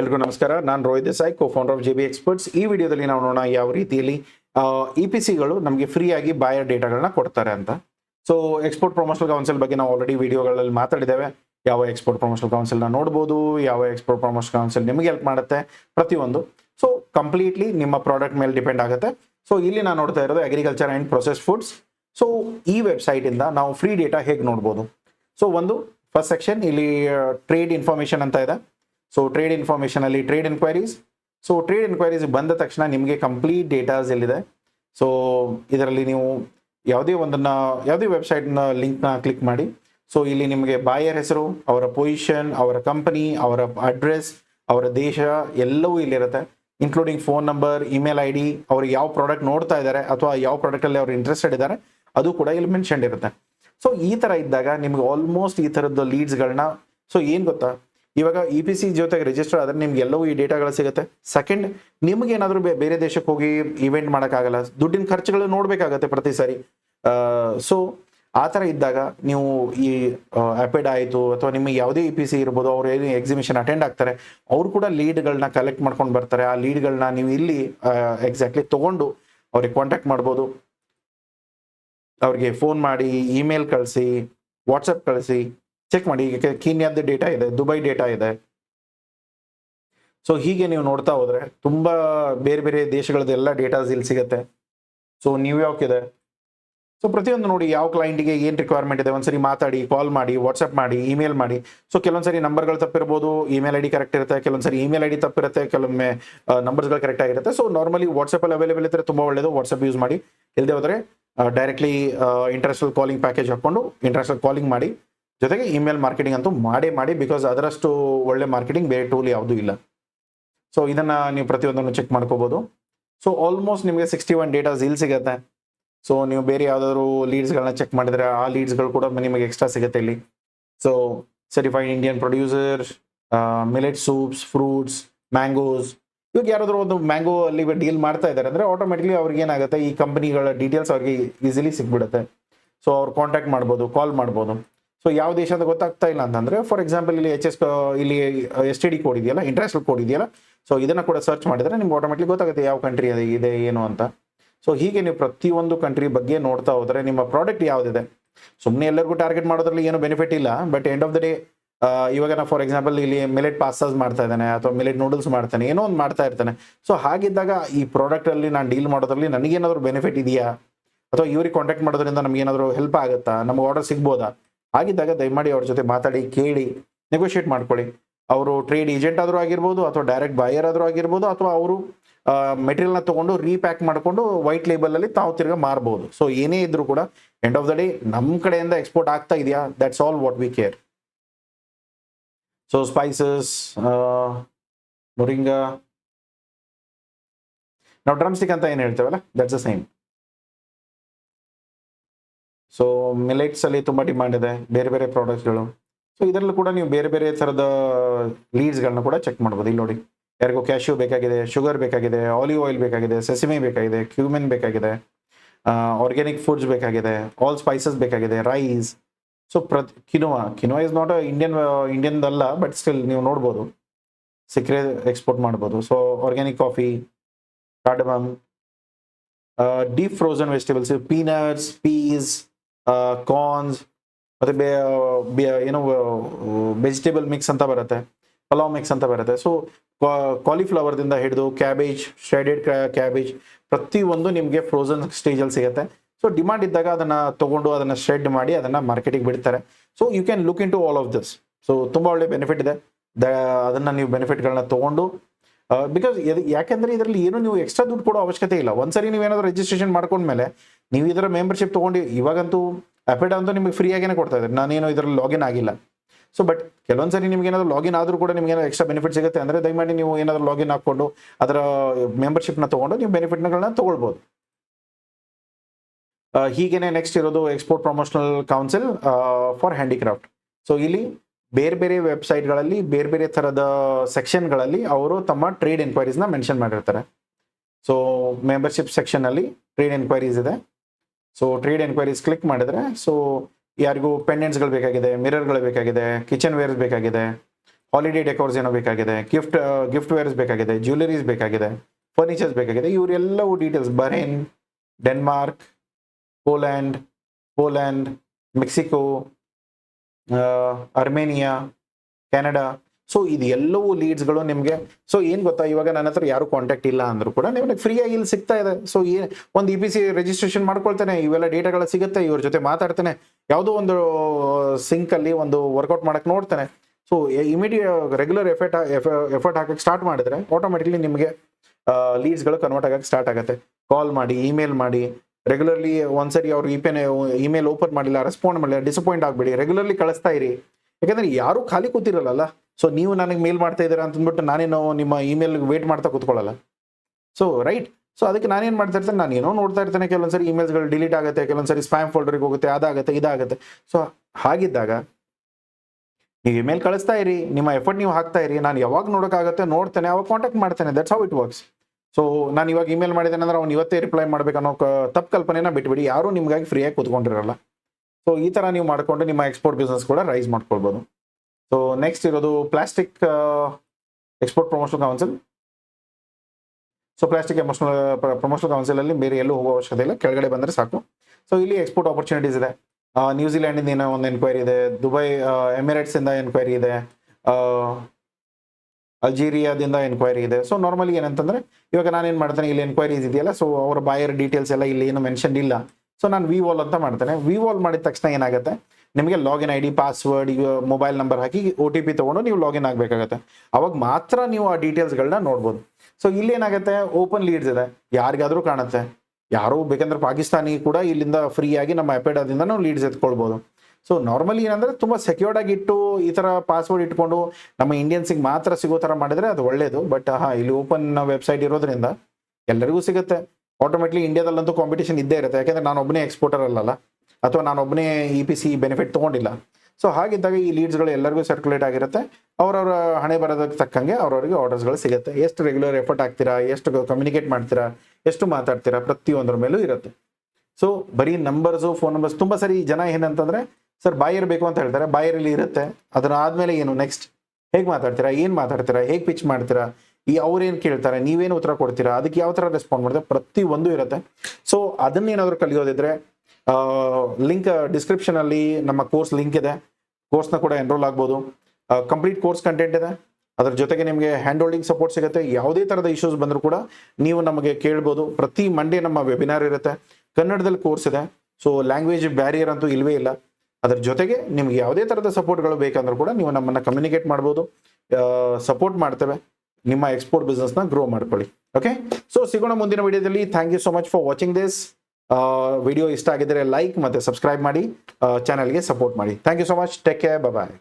ಎಲ್ರಿಗೂ ನಮಸ್ಕಾರ. ನಾನು Rohit Desai co founder of J B experts ಈ ವಿಡಿಯೋದಲ್ಲಿ ನಾವು ನೋಡೋಣ ಯಾವ ರೀತಿಯಲ್ಲಿ ಇ ಪಿ ಸಿಗಳು ನಮಗೆ ಫ್ರೀ ಆಗಿ ಬಾಯರ್ ಡೇಟಾಗಳನ್ನ ಕೊಡ್ತಾರೆ ಅಂತ. ಸೊ ಎಕ್ಸ್ಪೋರ್ಟ್ ಪ್ರಮೋಷನಲ್ ಕೌನ್ಸಿಲ್ ಬಗ್ಗೆ ನಾವು ಆಲ್ರೆಡಿ ವಿಡಿಯೋಗಳಲ್ಲಿ ಮಾತಾಡಿದ್ದೇವೆ. ಯಾವ ಎಕ್ಸ್ಪೋರ್ಟ್ ಪ್ರಮೋಷನಲ್ ಕೌನ್ಸಿಲ್ನ ನೋಡ್ಬೋದು, ಯಾವ ಎಕ್ಸ್ಪೋರ್ಟ್ ಪ್ರಮೋಷನ್ ಕೌನ್ಸಿಲ್ ನಿಮಗೆ ಹೆಲ್ಪ್ ಮಾಡುತ್ತೆ, ಪ್ರತಿಯೊಂದು. ಸೊ ಕಂಪ್ಲೀಟ್ಲಿ ನಿಮ್ಮ ಪ್ರಾಡಕ್ಟ್ ಮೇಲೆ ಡಿಪೆಂಡ್ ಆಗುತ್ತೆ. ಸೊ ಇಲ್ಲಿ ನಾನು ನೋಡ್ತಾ ಇರೋದು agriculture and process foods so ಈ ವೆಬ್ಸೈಟಿಂದ ನಾವು ಫ್ರೀ ಡೇಟಾ ಹೇಗೆ ನೋಡ್ಬೋದು? ಸೊ ಒಂದು ಫಸ್ಟ್ ಸೆಕ್ಷನ್ ಇಲ್ಲಿ ಟ್ರೇಡ್ ಇನ್ಫಾರ್ಮೇಷನ್ ಅಂತ ಇದೆ. ಸೊ ಟ್ರೇಡ್ ಇನ್ಫಾರ್ಮೇಷನಲ್ಲಿ trade enquiries so trade enquiries ಬಂದ ತಕ್ಷಣ ನಿಮಗೆ ಕಂಪ್ಲೀಟ್ ಡೇಟಾಸ್ ಎಲ್ಲಿದೆ? ಸೊ ಇದರಲ್ಲಿ ನೀವು ಯಾವುದೇ ಒಂದನ್ನು, ಯಾವುದೇ ವೆಬ್ಸೈಟ್ನ ಲಿಂಕ್ನ ಕ್ಲಿಕ್ ಮಾಡಿ. ಸೊ ಇಲ್ಲಿ ನಿಮಗೆ ಬಾಯರ್ ಹೆಸರು, ಅವರ ಪೊಸಿಷನ್ ಅವರ ಕಂಪನಿ ಅವರ ಅಡ್ರೆಸ್ ಅವರ ದೇಶ ಎಲ್ಲವೂ ಇಲ್ಲಿರುತ್ತೆ. Including phone number email I D ಅವರು ಯಾವ ಪ್ರಾಡಕ್ಟ್ ನೋಡ್ತಾ ಇದ್ದಾರೆ ಅಥವಾ ಯಾವ ಪ್ರಾಡಕ್ಟಲ್ಲಿ ಅವರು ಇಂಟ್ರೆಸ್ಟೆಡ್ ಇದ್ದಾರೆ ಅದು ಕೂಡ ಇಲ್ಲಿ ಮೆನ್ಷನ್ ಇರುತ್ತೆ. ಸೊ ಈ ಥರ ಇದ್ದಾಗ ನಿಮ್ಗೆ ಆಲ್ಮೋಸ್ಟ್ ಈ ಥರದ್ದು ಲೀಡ್ಸ್ಗಳನ್ನ ಸೊ ಏನು ಗೊತ್ತಾ? ಇವಾಗ ಇ ಪಿ ಸಿ ಜೊತೆಗೆ ರಿಜಿಸ್ಟರ್ ಆದರೆ ನಿಮ್ಗೆ ಎಲ್ಲವೂ ಈ ಡೇಟಾಗಳು ಸಿಗುತ್ತೆ. ಸೆಕೆಂಡ್ ನಿಮ್ಗೆ ಏನಾದರೂ ಬೇರೆ ದೇಶಕ್ಕೆ ಹೋಗಿ ಇವೆಂಟ್ ಮಾಡೋಕ್ಕಾಗಲ್ಲ. ದುಡ್ಡಿನ ಖರ್ಚುಗಳು ನೋಡಬೇಕಾಗತ್ತೆ ಪ್ರತಿ ಸಾರಿ. ಸೊ ಆ ಥರ ಇದ್ದಾಗ ನೀವು ಈ ಆ್ಯಪೆಡ್ ಆಯಿತು ಅಥವಾ ನಿಮಗೆ ಯಾವುದೇ ಇ ಪಿ ಸಿ ಇರ್ಬೋದು, ಅವ್ರು ಏನು ಎಕ್ಸಿಬಿಷನ್ ಅಟೆಂಡ್ ಆಗ್ತಾರೆ, ಅವ್ರು ಕೂಡ ಲೀಡ್ಗಳನ್ನ ಕಲೆಕ್ಟ್ ಮಾಡ್ಕೊಂಡು ಬರ್ತಾರೆ. ಆ ಲೀಡ್ಗಳನ್ನ ನೀವು ಇಲ್ಲಿ ಎಕ್ಸಾಕ್ಟ್ಲಿ ತೊಗೊಂಡು ಅವ್ರಿಗೆ ಕಾಂಟ್ಯಾಕ್ಟ್ ಮಾಡ್ಬೋದು. ಅವ್ರಿಗೆ ಫೋನ್ ಮಾಡಿ ಇಮೇಲ್ ಕಳಿಸಿ ವಾಟ್ಸಪ್ ಕಳಿಸಿ ಚೆಕ್ ಮಾಡಿ, ಈಗ ಕೀನ್ಯಾದ ಡೇಟಾ ಇದೆ, ದುಬೈ ಡೇಟಾ ಇದೆ. ಸೊ ಹೀಗೆ ನೀವು ನೋಡ್ತಾ ಹೋದರೆ ತುಂಬ ಬೇರೆ ಬೇರೆ ದೇಶಗಳದ್ದು ಎಲ್ಲ ಡೇಟಾಸ್ ಇಲ್ಲಿ ಸಿಗುತ್ತೆ. ಸೊ ನ್ಯೂಯಾರ್ಕ್ ಇದೆ. ಸೊ ಪ್ರತಿಯೊಂದು ನೋಡಿ ಯಾವ ಕ್ಲೈಂಟಿಗೆ ಏನು ರಿಕ್ವೈರ್ಮೆಂಟ್ ಇದೆ, ಒಂದ್ಸರಿ ಮಾತಾಡಿ ಕಾಲ್ ಮಾಡಿ ವಾಟ್ಸಪ್ ಮಾಡಿ ಇಮೇಲ್ ಮಾಡಿ. ಸೊ ಕೆಲವೊಂದ್ಸರಿ ನಂಬರ್ಗಳು ತಪ್ಪಿರ್ಬೋದು ಇಮೇಲ್ ಐ ಡಿ ಕರೆಕ್ಟ್ ಇರುತ್ತೆ, ಕೆಲವೊಂದ್ಸರಿ ಇಮೇಲ್ ಐ ಡಿ ತಪ್ಪಿರುತ್ತೆ, ಕೆಲವೊಮ್ಮೆ ನಂಬರ್ಸ್ಗಳು ಕರೆಕ್ಟ್ ಆಗಿರುತ್ತೆ. ಸೊ ನಾರ್ಮಲಿ ವಾಟ್ಸಪ್ಪಲ್ಲಿ ಅವೈಲೇಬಲ್ ಇದ್ದರೆ ತುಂಬ ಒಳ್ಳೆಯದು ವಾಟ್ಸಪ್ ಯೂಸ್ ಮಾಡಿ. ಇಲ್ಲದೆ ಹೋದರೆ ಡೈರೆಕ್ಟ್ಲಿ ಇಂಟರ್ನ್ಯಾಷನಲ್ ಕಾಲಿಂಗ್ ಪ್ಯಾಕೇಜ್ ಹಾಕೊಂಡು ಇಂಟರ್ನ್ಯಾಷನಲ್ ಕಾಲಿಂಗ್ ಮಾಡಿ. ಜೊತೆಗೆ ಇಮೇಲ್ ಮಾರ್ಕೆಟಿಂಗ್ ಅಂತೂ ಮಾಡೇ, ಮಾಡಿ ಬಿಕಾಸ್ ಅದರಷ್ಟು ಒಳ್ಳೆ ಮಾರ್ಕೆಟಿಂಗ್ ಬೇರೆ ಟೂಲ್ ಯಾವುದೂ ಇಲ್ಲ. ಸೊ ಇದನ್ನು ನೀವು ಪ್ರತಿಯೊಂದನ್ನು ಚೆಕ್ ಮಾಡ್ಕೋಬೋದು. ಸೊ ಆಲ್ಮೋಸ್ಟ್ ನಿಮಗೆ ಸಿಕ್ಸ್ಟಿ ಒನ್ ಡೇಟಾಸ್ ಇಲ್ಲಿ ಸಿಗುತ್ತೆ. ಸೊ ನೀವು ಬೇರೆ ಯಾವುದಾದ್ರು ಲೀಡ್ಸ್ಗಳನ್ನ ಚೆಕ್ ಮಾಡಿದರೆ ಆ ಲೀಡ್ಸ್ಗಳು ಕೂಡ ನಿಮಗೆ ಎಕ್ಸ್ಟ್ರಾ ಸಿಗುತ್ತೆ ಇಲ್ಲಿ. So certified Indian producer millet soups fruits mangoes ಇವಾಗ ಯಾರಾದರೂ ಒಂದು ಮ್ಯಾಂಗೋ ಅಲ್ಲಿ ಡೀಲ್ ಮಾಡ್ತಾ ಇದ್ದಾರೆ ಅಂದರೆ ಆಟೋಮೆಟಿಕ್ಲಿ ಅವ್ರಿಗೆ ಏನಾಗುತ್ತೆ ಈ ಕಂಪನಿಗಳ ಡೀಟೇಲ್ಸ್ ಅವ್ರಿಗೆ ಈಸಿಲಿ ಸಿಗ್ಬಿಡುತ್ತೆ. ಸೊ ಅವ್ರು ಕಾಂಟ್ಯಾಕ್ಟ್ ಮಾಡ್ಬೋದು ಕಾಲ್ ಮಾಡ್ಬೋದು. ಸೊ ಯಾವ ದೇಶ ಅಂತ ಗೊತ್ತಾಗ್ತಾ ಇಲ್ಲ ಅಂತಂದ್ರೆ ಫಾರ್ ಎಕ್ಸಾಂಪಲ್ ಇಲ್ಲಿ ಎಚ್ ಎಸ್ ಇಲ್ಲಿ ಎಸ್ ಟಿ ಡಿ ಕೋಡ್ ಇದೆಯಲ್ಲ ಇಂಟರ್ನ್ಯಾಷನಲ್ ಕೋಡ್ ಇದೆಯಲ್ಲ. ಸೊ ಇದನ್ನ ಕೂಡ ಸರ್ಚ್ ಮಾಡಿದ್ರೆ ನಿಮ್ಗೆ ಆಟೋಮೆಟಿಕ್ ಗೊತ್ತಾಗುತ್ತೆ ಯಾವ ಕಂಟ್ರಿ ಅದು ಇದೆ, ಏನು ಅಂತ. ಸೊ ಹೀಗೆ ನೀವು ಪ್ರತಿಯೊಂದು ಕಂಟ್ರಿ ಬಗ್ಗೆ ನೋಡ್ತಾ ಹೋದ್ರೆ ನಿಮ್ಮ ಪ್ರಾಡಕ್ಟ್ ಯಾವುದಿದೆ. ಸುಮ್ಮನೆ ಎಲ್ಲರಿಗೂ ಟಾರ್ಗೆಟ್ ಮಾಡೋದ್ರಲ್ಲಿ ಏನು ಬೆನಿಫಿಟ್ ಇಲ್ಲ but end of the day ಇವಾಗ ನಾ ಫಾರ್ ಎಕ್ಸಾಂಪಲ್ ಇಲ್ಲಿ ಮಿಲೆಟ್ ಪಾಸ್ತಾಸ್ ಮಾಡ್ತಾ ಇದ್ದಾನೆ, ಅಥವಾ ಮಿಲೆಟ್ ನೂಡಲ್ಸ್ ಮಾಡ್ತಾನೆ, ಏನೋ ಒಂದು ಮಾಡ್ತಾ ಇರ್ತಾನೆ. ಸೊ ಹಾಗಿದ್ದಾಗ ಈ ಪ್ರಾಡಕ್ಟ್ ಅಲ್ಲಿ ನಾನು ಡೀಲ್ ಮಾಡೋದ್ರಲ್ಲಿ ನನಗೇನಾದ್ರೂ ಬೆನಿಫಿಟ್ ಇದೆಯಾ? ಅಥವಾ ಇವ್ರಿಗೆ ಕಾಂಟ್ಯಾಕ್ಟ್ ಮಾಡೋದ್ರಿಂದ ನಮ್ಗೆ ಏನಾದರೂ ಹೆಲ್ಪ್ ಆಗುತ್ತಾ? ನಮ್ಗೆ ಆರ್ಡರ್ ಸಿಗ್ಬೋದಾ? ಹಾಗಿದ್ದಾಗ ದಯಮಾಡಿ ಅವ್ರ ಜೊತೆ ಮಾತಾಡಿ, ಕೇಳಿ ನೆಗೋಷಿಯೇಟ್ ಮಾಡ್ಕೊಳ್ಳಿ. ಅವರು ಟ್ರೇಡ್ ಏಜೆಂಟ್ ಆದರೂ ಆಗಿರ್ಬೋದು ಅಥವಾ ಡೈರೆಕ್ಟ್ ಬಾಯರ್ ಆದರೂ ಆಗಿರ್ಬೋದು ಅಥವಾ ಅವರು ಮೆಟೀರಿಯಲ್ನ ತೊಗೊಂಡು ರೀಪ್ಯಾಕ್ ಮಾಡಿಕೊಂಡು ವೈಟ್ ಲೇಬಲಲ್ಲಿ ತಾವು ತಿರ್ಗಾ ಮಾರ್ಬೋದು. ಸೊ ಏನೇ ಇದ್ರೂ ಕೂಡ ಎಂಡ್ ಆಫ್ ದ ಡೇ ನಮ್ಮ ಕಡೆಯಿಂದ ಎಕ್ಸ್ಪೋರ್ಟ್ ಆಗ್ತಾ ಇದೆಯಾ? That's all what we care so spices moringa ನಾವು ಡ್ರಮ್ಸ್ಟಿಕ್ ಅಂತ ಏನು ಹೇಳ್ತೇವಲ್ಲ? That's a same so millets ಅಲ್ಲಿ ತುಂಬಾ ಡಿಮಾಂಡ್ ಇದೆ, ಬೇರೆ ಬೇರೆ ಪ್ರಾಡಕ್ಟ್ಸ್ಗಳು ಸೊ ಇದರಲ್ಲೂ ಕೂಡ ನೀವು ಬೇರೆ ಬೇರೆ ಥರದ ಲೀಡ್ಸ್ಗಳನ್ನ ಕೂಡ ಚೆಕ್ ಮಾಡ್ಬೋದು. ಇಲ್ಲಿ ನೋಡಿ, ಯಾರಿಗೂ ಕ್ಯಾಶ್ಯೂ ಬೇಕಾಗಿದೆ ಶುಗರ್ ಬೇಕಾಗಿದೆ ಆಲಿವ್ ಆಯಿಲ್ ಬೇಕಾಗಿದೆ ಸೆಸಿಮೆ ಬೇಕಾಗಿದೆ ಕ್ಯೂಮಿನ್ ಬೇಕಾಗಿದೆ ಆರ್ಗ್ಯಾನಿಕ್ ಫುಡ್ಸ್ ಬೇಕಾಗಿದೆ ಆಲ್ ಸ್ಪೈಸಸ್ ಬೇಕಾಗಿದೆ ರೈಸ್ ಸೊ ಪ್ರತಿ quinoa quinoa is not a Indian ಇಂಡಿಯನ್ದಲ್ಲ but still ನೀವು ನೋಡ್ಬೋದು. ಸಿಕ್ಕರೆ ಎಕ್ಸ್ಪೋರ್ಟ್ ಮಾಡ್ಬೋದು. So organic coffee cardamom deep frozen vegetables peanuts peas corns ಮತ್ತೆ ಬೇ ಏನೋ ವೆಜಿಟೇಬಲ್ ಮಿಕ್ಸ್ ಅಂತ ಬರುತ್ತೆ, ಪಲಾವ್ ಮಿಕ್ಸ್ ಅಂತ ಬರುತ್ತೆ. ಸೊ ಕಾಲಿಫ್ಲವರ್ದಿಂದ ಹಿಡಿದು ಕ್ಯಾಬೇಜ್ ಶ್ರೆಡೆಡ್ ಕ್ಯಾಬೇಜ್ ಪ್ರತಿಯೊಂದು ನಿಮಗೆ ಫ್ರೋಝನ್ ಸ್ಟೇಜಲ್ಲಿ ಸಿಗುತ್ತೆ. ಸೊ ಡಿಮಾಂಡ್ ಇದ್ದಾಗ ಅದನ್ನು ತೊಗೊಂಡು ಅದನ್ನು ಶ್ರೆಡ್ ಮಾಡಿ ಅದನ್ನು ಮಾರ್ಕೆಟಿಗೆ ಬಿಡ್ತಾರೆ. So you can look into all of this so ತುಂಬ ಒಳ್ಳೆ ಬೆನಿಫಿಟ್ ಇದೆ. ದ, ಅದನ್ನು ನೀವು ಬೆನಿಫಿಟ್ಗಳನ್ನ ತಗೊಂಡು ಬಿಕಾಸ್ ಯಾಕೆಂದ್ರೆ ಇದರಲ್ಲಿ ಏನು ನೀವು ಎಕ್ಸ್ಟ್ರಾ ದುಡ್ಡು ಕೊಡೋ ಅವಶ್ಯಕತೆ ಇಲ್ಲ. ಒಂದ್ಸರಿ ಏನಾದರೂ ರಿಜಿಸ್ಟ್ರೇಷನ್ ಮಾಡ್ಕೊಂಡ್ಮೇಲೆ ನೀವು ಇದರ ಮೆಂಬರ್ಶಿಪ್ ತಗೊಂಡು, ಇವಾಗಂತೂ ಆ್ಯಪಿಡ್ ಅಂತೂ ನಿಮಗೆ ಫ್ರೀ ಆಗಿನೇ ಕೊಡ್ತಾ ಇದ್ದಾರೆ. ನಾನೇನು ಇದರಲ್ಲಿ ಲಾಗಿನ್ ಆಗಿಲ್ಲ. ಸೊ ಬಟ್ ಕೆಲವೊಂದ್ಸರಿ ನಿಮ್ಗೆ ಏನಾದ್ರು ಲಾಗಿನ್ ಆದರೂ ಕೂಡ ನಿಮ್ಗೆ ಏನಾದ್ರು ಎಕ್ಸ್ಟ್ರಾ ಬೆನಿಫಿಟ್ ಸಿಗುತ್ತೆ. ಅಂದರೆ ದಯಮಾಡಿ ನೀವು ಏನಾದರೂ ಲಾಗಿನ್ ಹಾಕೊಂಡು ಅದರ ಮೆಂಬರ್ಶಿಪ್ನ ತಗೊಂಡು ನೀವು ಬೆನಿಫಿಟ್ಗಳನ್ನ ತಗೊಳ್ಬೋದು. ಹೀಗೇನೆ ನೆಕ್ಸ್ಟ್ ಇರೋದು export promotional council for handicraft so ಇಲ್ಲಿ ಬೇರೆ ಬೇರೆ ವೆಬ್ಸೈಟ್ಗಳಲ್ಲಿ ಬೇರೆ ಬೇರೆ ಥರದ ಸೆಕ್ಷನ್ಗಳಲ್ಲಿ ಅವರು ತಮ್ಮ ಟ್ರೇಡ್ ಎನ್ಕ್ವೈರೀಸ್ನ ಮೆನ್ಷನ್ ಮಾಡಿರ್ತಾರೆ. ಸೊ ಮೆಂಬರ್ಶಿಪ್ ಸೆಕ್ಷನಲ್ಲಿ ಟ್ರೇಡ್ ಎನ್ಕ್ವೈರೀಸ್ ಇದೆ. ಸೊ ಟ್ರೇಡ್ ಎನ್ಕ್ವೈರೀಸ್ ಕ್ಲಿಕ್ ಮಾಡಿದ್ರೆ ಸೊ ಯಾರಿಗೂ ಪೆಂಡೆಂಟ್ಸ್ಗಳು ಬೇಕಾಗಿದೆ ಮಿರರ್ಗಳು ಬೇಕಾಗಿದೆ ಕಿಚನ್ ವೇರ್ಸ್ ಬೇಕಾಗಿದೆ ಹಾಲಿಡೇ ಡೆಕೋರ್ಸ್ ಏನೋ ಬೇಕಾಗಿದೆ ಗಿಫ್ಟ್ ಗಿಫ್ಟ್ ವೇರ್ಸ್ ಬೇಕಾಗಿದೆ ಜ್ಯುವೆಲರೀಸ್ ಬೇಕಾಗಿದೆ ಫರ್ನಿಚರ್ಸ್ ಬೇಕಾಗಿದೆ, ಇವರೆಲ್ಲವೂ details Bahrain Denmark Poland Poland Mexico Armenia, Canada. So ಇದು ಎಲ್ಲವೂ ಲೀಡ್ಸ್ಗಳು ನಿಮಗೆ. ಸೊ ಏನು ಗೊತ್ತಾ? ಇವಾಗ ನನ್ನ ಹತ್ರ ಯಾರು ಕಾಂಟ್ಯಾಕ್ಟ್ ಇಲ್ಲ ಅಂದ್ರೂ ಕೂಡ ನಿಮಗೆ ಫ್ರೀಯಾಗಿ ಇಲ್ಲಿ ಸಿಗ್ತಾ ಇದೆ. ಸೊ ಈ ಒಂದು ಇ ಪಿ ಸಿ ರಿಜಿಸ್ಟ್ರೇಷನ್ ಮಾಡ್ಕೊಳ್ತೇನೆ. ಇವೆಲ್ಲ ಡೇಟಾಗಳು ಸಿಗುತ್ತೆ. ಇವ್ರ ಜೊತೆ ಮಾತಾಡ್ತೇನೆ. ಯಾವುದೋ ಒಂದು ಸಿಂಕಲ್ಲಿ ಒಂದು ವರ್ಕೌಟ್ ಮಾಡೋಕ್ಕೆ ನೋಡ್ತೇನೆ. So immediate regular effort effort ಹಾಕಕ್ಕೆ ಸ್ಟಾರ್ಟ್ ಮಾಡಿದ್ರೆ ಆಟೋಮೆಟಿಕ್ಲಿ ನಿಮಗೆ ಲೀಡ್ಸ್ಗಳು ಕನ್ವರ್ಟ್ ಆಗಕ್ಕೆ ಸ್ಟಾರ್ಟ್ ಆಗುತ್ತೆ. ಕಾಲ್ ಮಾಡಿ ಇಮೇಲ್ ಮಾಡಿ ರೆಗ್ಯುಲರ್ಲಿ ಒಂದ್ಸರಿ ಅವ್ರು ಇ ಪೆನ್ ಇಮೇಲ್ ಓಪನ್ ಮಾಡಿಲ್ಲ ರೆಸ್ಪಾಂಡ್ ಮಾಡಿಲ್ಲ ಡಿಸಪಾಯಿಂಟ್ ಆಗಬೇಡಿ ರೆಗ್ಯುಲರ್ಲಿ ಕಳಿಸ್ತಾ ಇರಿ. ಯಾಕಂದ್ರೆ ಯಾರು ಖಾಲಿ ಕೂತಿರಲ್ಲ ಸೊ ನೀವು ನನಗೆ ಮೇಲ್ ಮಾಡ್ತಾ ಇದ್ದೀರಾ ಅಂತಂದ್ಬಿಟ್ಟು ನಾನೇನೋ ನಿಮ್ಮ ಇಮೇಲ್ ವೇಟ್ ಮಾಡ್ತಾ ಕೂತ್ಕೊಳ್ಳಲ್ಲ. ಸೊ ರೈಟ್ ಸೊ ಅದಕ್ಕೆ ನಾನೇನು ಮಾಡ್ತಾ ಇರ್ತೇನೆ ನಾನು ಏನೋ ನೋಡ್ತಾ ಇರ್ತೇನೆ, ಕೆಲವೊಂದ್ಸರಿ ಇಮೇಲ್ಸ್ಗಳು ಡಿಲೀಟ್ ಆಗುತ್ತೆ, ಕೆಲವೊಂದ್ಸರಿ ಸ್ಪ್ಯಾಮ್ ಫೋಲ್ಡರ್ಗೆ ಹೋಗುತ್ತೆ, ಅದಾಗುತ್ತೆ, ಇದಾಗುತ್ತೆ. ಸೊ ಹಾಗಿದ್ದಾಗ ನೀವು ಇಮೇಲ್ ಕಳಿಸ್ತಾ ಇರಿ, ನಿಮ್ಮ ಎಫರ್ಟ್ ನೀವು ಹಾಕ್ತಾ ಇರಿ, ನಾನು ಯಾವಾಗ ನೋಡೋಕ್ಕಾಗುತ್ತೆ ನೋಡ್ತೇನೆ, ಅವಾಗ ಕಾಂಟ್ಯಾಕ್ಟ್ ಮಾಡ್ತೇನೆ that's how it works so ನಾನು ಇವಾಗ ಇಮೇಲ್ ಮಾಡಿದ್ದೇನೆ ಅಂದ್ರೆ ಅವ್ನು ಇವತ್ತೇ ರಿಪ್ಲೈ ಮಾಡ್ಬೇಕು ಅನ್ನೋ ತಪ್ಪು ಕಲ್ಪನೆನ ಬಿಟ್ಬಿಡಿ. ಯಾರೂ ನಿಮಗಾಗಿ ಫ್ರೀಯಾಗಿ ಕೂತ್ಕೊಂಡಿರಲ್ಲ. ಸೊ ಈ ಥರ ನೀವು ಮಾಡಿಕೊಂಡು ನಿಮ್ಮ ಎಕ್ಸ್ಪೋರ್ಟ್ ಬಿಸ್ನೆಸ್ ಕೂಡ ರೈಸ್ ಮಾಡ್ಕೊಳ್ಬೋದು. ಸೊ ನೆಕ್ಸ್ಟ್ ಇರೋದು plastic export promotion council so plastic emotional promotional ಕೌನ್ಸಿಲಲ್ಲಿ ಬೇರೆ ಎಲ್ಲೂ ಹೋಗೋ ಅವಶ್ಯಕತೆ ಇಲ್ಲ. ಕೆಳಗಡೆ ಬಂದರೆ ಸಾಕು. ಸೊ ಇಲ್ಲಿ ಎಕ್ಸ್ಪೋರ್ಟ್ ಆಪರ್ಚುನಿಟೀಸ್ ಇದೆ. ನ್ಯೂಜಿಲ್ಯಾಂಡಿಂದ ಏನೋ ಒಂದು ಎನ್ಕ್ವೈರಿ ಇದೆ. ದುಬೈ ಎಮಿರೇಟ್ಸಿಂದ ಎನ್ಕ್ವೈರಿ ಇದೆ ಅಲ್ಜೀರಿಯಾದಿಂದ ಎನ್ಕ್ವೈರಿ ಇದೆ. ಸೊ ನಾರ್ಮಲಿ ಏನಂತಂದ್ರೆ, ಇವಾಗ ನಾನೇನು ಮಾಡ್ತೇನೆ, ಇಲ್ಲಿ ಎನ್ಕ್ವೈರೀಸ್ ಇದೆಯಲ್ಲ ಸೊ ಅವರ ಬಾಯರ್ ಡೀಟೇಲ್ಸ್ ಎಲ್ಲ ಇಲ್ಲಿ ಏನು ಮೆನ್ಷನ್ ಇಲ್ಲ. ಸೊ ನಾನು ವಿ ವಾಲ್ ಅಂತ ಮಾಡ್ತೇನೆ. ವಿ ವಾಲ್ ಮಾಡಿದ ತಕ್ಷಣ ಏನಾಗುತ್ತೆ, ನಿಮಗೆ login I D password mobile number hockey O T P ತೊಗೊಂಡು ನೀವು ಲಾಗಿನ್ ಆಗಬೇಕಾಗತ್ತೆ. ಅವಾಗ ಮಾತ್ರ ನೀವು ಆ ಡೀಟೇಲ್ಸ್ಗಳನ್ನ ನೋಡ್ಬೋದು. ಸೊ ಇಲ್ಲಿ ಏನಾಗುತ್ತೆ ಓಪನ್ ಲೀಡ್ಸ್ ಇದೆ. ಯಾರಿಗಾದರೂ ಕಾಣುತ್ತೆ. ಯಾರು ಬೇಕಂದ್ರೆ ಪಾಕಿಸ್ತಾನಿ ಕೂಡ ಇಲ್ಲಿಂದ ಫ್ರೀಯಾಗಿ ನಮ್ಮ ಅಪೇಡಾದಿಂದ ನಾವು ಲೀಡ್ಸ್ ಎತ್ಕೊಳ್ಬೋದು. ಸೊ ನಾರ್ಮಲಿ ಏನಂದ್ರೆ ತುಂಬ ಸೆಕ್ಯೂರ್ಡ್ ಆಗಿ ಇಟ್ಟು ಈ ಥರ ಪಾಸ್ವರ್ಡ್ ಇಟ್ಕೊಂಡು ನಮ್ಮ ಇಂಡಿಯನ್ಸಿಗೆ ಮಾತ್ರ ಸಿಗೋ ಥರ ಮಾಡಿದ್ರೆ ಅದು ಒಳ್ಳೇದು. ಬಟ್ ಹಾ ಇಲ್ಲಿ ಓಪನ್ ವೆಬ್ಸೈಟ್ ಇರೋದ್ರಿಂದ ಎಲ್ಲರಿಗೂ ಸಿಗುತ್ತೆ. ಆಟೋಮೆಟ್ಲಿ ಇಂಡಿಯಾದಲ್ಲಂತೂ ಕಾಂಪಿಟೇಷನ್ ಇದ್ದೇ ಇರುತ್ತೆ. ಯಾಕಂದ್ರೆ ನಾನು ಒಬ್ಬನೇ ಎಕ್ಸ್ಪೋರ್ಟರ್ ಅಲ್ಲಲ್ಲ. ಅಥವಾ ನಾನು ಒಬ್ಬನೇ ಇ ಪಿ ಸಿ ಬೆನಿಫಿಟ್ ತೊಗೊಂಡಿಲ್ಲ. ಸೊ ಹಾಗಿದ್ದಾಗ ಈ ಲೀಡ್ಸ್ಗಳು ಎಲ್ಲರಿಗೂ ಸರ್ಕ್ಯುಲೇಟ್ ಆಗಿರುತ್ತೆ. ಅವರವರ ಹಣೆ ಬರೋದಕ್ಕೆ ತಕ್ಕಂಗೆ ಅವ್ರವ್ರಿಗೆ ಆರ್ಡರ್ಸ್ಗಳು ಸಿಗುತ್ತೆ. ಎಷ್ಟು ರೆಗ್ಯುಲರ್ ಎಫರ್ಟ್ ಆಗ್ತೀರಾ ಎಷ್ಟು ಕಮ್ಯುನಿಕೇಟ್ ಮಾಡ್ತೀರಾ? ಎಷ್ಟು ಮಾತಾಡ್ತೀರಾ? ಪ್ರತಿಯೊಂದರ ಮೇಲೂ ಇರುತ್ತೆ. ಸೊ ಬರೀ ನಂಬರ್ಸು ಫೋನ್ ನಂಬರ್ಸ್ ತುಂಬ ಸರಿ ಜನ ಏನಂತಂದ್ರೆ ಸರ್ ಬಾಯರ್ ಬೇಕು ಅಂತ ಹೇಳ್ತಾರೆ ಬಾಯರಲ್ಲಿ ಇರುತ್ತೆ. ಅದನ್ನ ಆದ್ಮೇಲೆ ಏನು ನೆಕ್ಸ್ಟ್ ಹೇಗೆ ಮಾತಾಡ್ತೀರಾ, ಏನು ಮಾತಾಡ್ತೀರಾ, ಹೇಗೆ ಪಿಚ್ ಮಾಡ್ತೀರಾ, ಈ ಅವ್ರೇನು ಕೇಳ್ತಾರೆ, ನೀವೇನು ಉತ್ತರ ಕೊಡ್ತೀರಾ, ಅದಕ್ಕೆ ಯಾವ ಥರ ರೆಸ್ಪಾಂಡ್ ಮಾಡ್ತಾರೆ, ಪ್ರತಿ ಒಂದು ಇರುತ್ತೆ. ಸೊ ಅದನ್ನೇನಾದರೂ ಕಲಿಯೋದಿದ್ರೆ ಲಿಂಕ್ ಡಿಸ್ಕ್ರಿಪ್ಷನಲ್ಲಿ ನಮ್ಮ ಕೋರ್ಸ್ ಲಿಂಕ್ ಇದೆ. ಕೋರ್ಸ್ನ ಕೂಡ ಎನ್ರೋಲ್ ಆಗ್ಬೋದು. ಕಂಪ್ಲೀಟ್ ಕೋರ್ಸ್ ಕಂಟೆಂಟ್ ಇದೆ. ಅದ್ರ ಜೊತೆಗೆ ನಿಮಗೆ ಹ್ಯಾಂಡ್ ಹೋಲ್ಡಿಂಗ್ ಸಪೋರ್ಟ್ ಸಿಗುತ್ತೆ. ಯಾವುದೇ ಥರದ ಇಶ್ಯೂಸ್ ಬಂದರೂ ಕೂಡ ನೀವು ನಮಗೆ ಕೇಳ್ಬೋದು. ಪ್ರತಿ ಮಂಡೇ ನಮ್ಮ ವೆಬಿನಾರ್ ಇರುತ್ತೆ. ಕನ್ನಡದಲ್ಲಿ ಕೋರ್ಸ್ ಇದೆ. ಸೊ ಲ್ಯಾಂಗ್ವೇಜ್ ಬ್ಯಾರಿಯರ್ ಅಂತೂ ಇಲ್ವೇ ಇಲ್ಲ. ಅದ್ರ ಜೊತೆಗೆ ನಿಮ್ಗೆ ಯಾವುದೇ ಥರದ ಸಪೋರ್ಟ್ಗಳು ಬೇಕಂದ್ರೂ ಕೂಡ ನೀವು ನಮ್ಮನ್ನು ಕಮ್ಯುನಿಕೇಟ್ ಮಾಡ್ಬೋದು. ಸಪೋರ್ಟ್ ಮಾಡ್ತೇವೆ. ನಿಮ್ಮ ಎಕ್ಸ್ಪೋರ್ಟ್ ಬಿಸ್ನೆಸ್ನ ಗ್ರೋ ಮಾಡ್ಕೊಳ್ಳಿ. ಓಕೆ ಸೊ ಸಿಗೋಣ ಮುಂದಿನ ವಿಡಿಯೋದಲ್ಲಿ. Thank you so much for watching this video ಇಷ್ಟ ಆಗಿದ್ದರೆ ಲೈಕ್ ಮತ್ತು ಸಬ್ಸ್ಕ್ರೈಬ್ ಮಾಡಿ. ಚಾನಲ್ಗೆ ಸಪೋರ್ಟ್ ಮಾಡಿ. Thank you so much take care bye